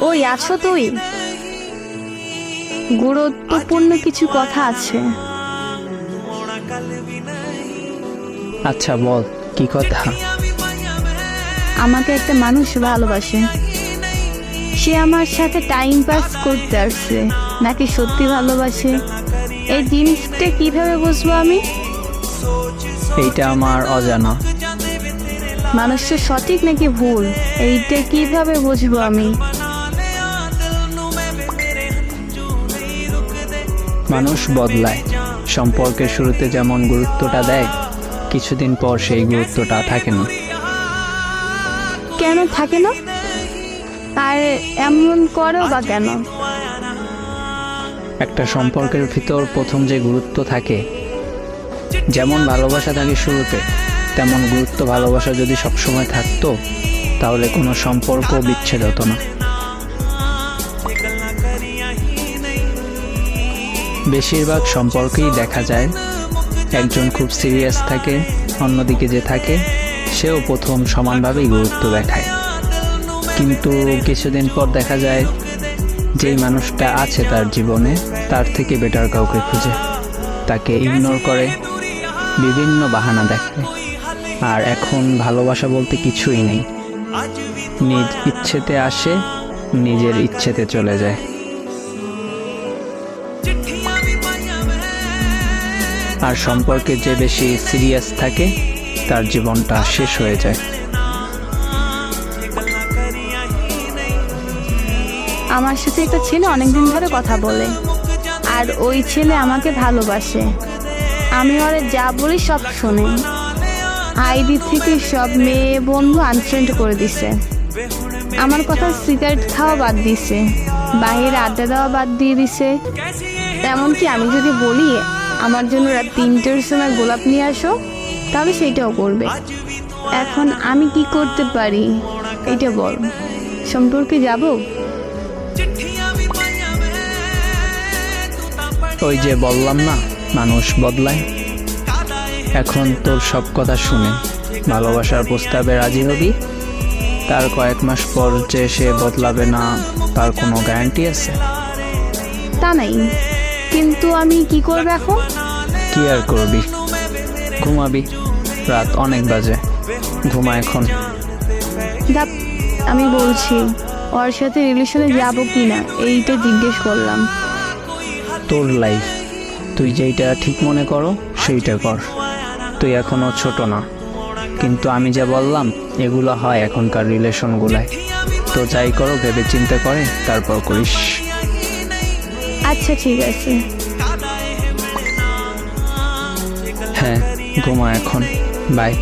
ওই আছো তুই? গুরুত্বপূর্ণ কিছু কথা আছে। আচ্ছা বল কি কথা? আমাকে একটা মানুষ ভালোবাসে। সে আমার সাথে টাইম পাস করতে আসছে। নাকি সত্যি ভালোবাসে? এই জিনিসটা কীভাবে বুঝব আমি? এইটা আমার অজানা। মানুষটা সঠিক নাকি ভুল? এইটা কীভাবে বুঝব আমি? মানুষ বদলায়। সম্পর্কের শুরুতে যেমন গুরুত্বটা দেয় কিছুদিন পর সেই গুরুত্বটা থাকে না। কেন থাকে না? আর এমন করো বা কেন? একটা সম্পর্কের ভিতর প্রথম যে গুরুত্ব থাকে যেমন ভালোবাসা থাকে শুরুতে তেমন গুরুত্ব ভালোবাসা যদি সবসময় থাকতো, তাহলে কোনো সম্পর্ক বিচ্ছেদ হতো না। বেশিরভাগ সম্পর্কেই দেখা যায়, একজন খুব সিরিয়াস থাকে, অন্যদিকে যে থাকে, সেও প্রথম সমানভাবেই গুরুত্ব দেখায়। কিন্তু কিছুদিন পর দেখা যায়, যেই মানুষটা আছে তার জীবনে, তার থেকে বেটার কাউকে খুঁজে। তাকে ইগনোর করে, বিভিন্ন বাহানা দেখায়। আর এখন ভালোবাসা বলতে কিছুই নেই। নিজ ইচ্ছেতে আসে, নিজের ইচ্ছেতে চলে যায়। আর সম্পর্কে যে বেশি সিরিয়াস থাকে, তার জীবনটা শেষ হয়ে যায়। আমার সাথে একটা ছেলে অনেকদিন ধরে কথা বলে, আর ওই ছেলে আমাকে ভালোবাসে। আমি ওরে যা বলি সব শুনে। আইডি থেকে সব মেয়ে বন্ধু আনফ্রেন্ড করে দিছে। আমার কথা সিগারেট খাওয়া বাদ দিছে। বাইরে আড্ডা দেওয়া বাদ দিয়ে দিছে। এমনকি আমি যদি বলি, আমার জন্য রাত তিনটের সময় গোলাপ নিয়ে আসো, তাহলে সেইটাও করবে। এখন আমি কি করতে পারি? এটা বল। সম্পর্কে যাব? ওই যে বললাম না, মানুষ বদলায়। এখন তোর সব কথা শুনে। ভালোবাসার প্রস্তাবে রাজি হবি? তার কয়েক মাস পর যে সে বদলাবে না তার কোনো গ্যারান্টি আছে? তা নাই। কিন্তু আমি কি করব এখন? কি আর করবি? ঘুমাবি। রাত অনেক বাজে। ঘুমা এখন। দেখ আমি বলছি ওর সাথে রিলেশনে যাব কি না এইটা জিজ্ঞেস করলাম। তোর লাইফ তুই যেইটা ঠিক মনে করো সেইটা কর। তুই এখনও ছোট না। কিন্তু আমি যা বললাম এগুলো হয় এখনকার রিলেশনগুলায়। তো যাই করো ভেবে চিন্তা করে তারপর করিস। আচ্ছা ঠিক আছে। হ্যাঁ ঘুমা এখন। বাই।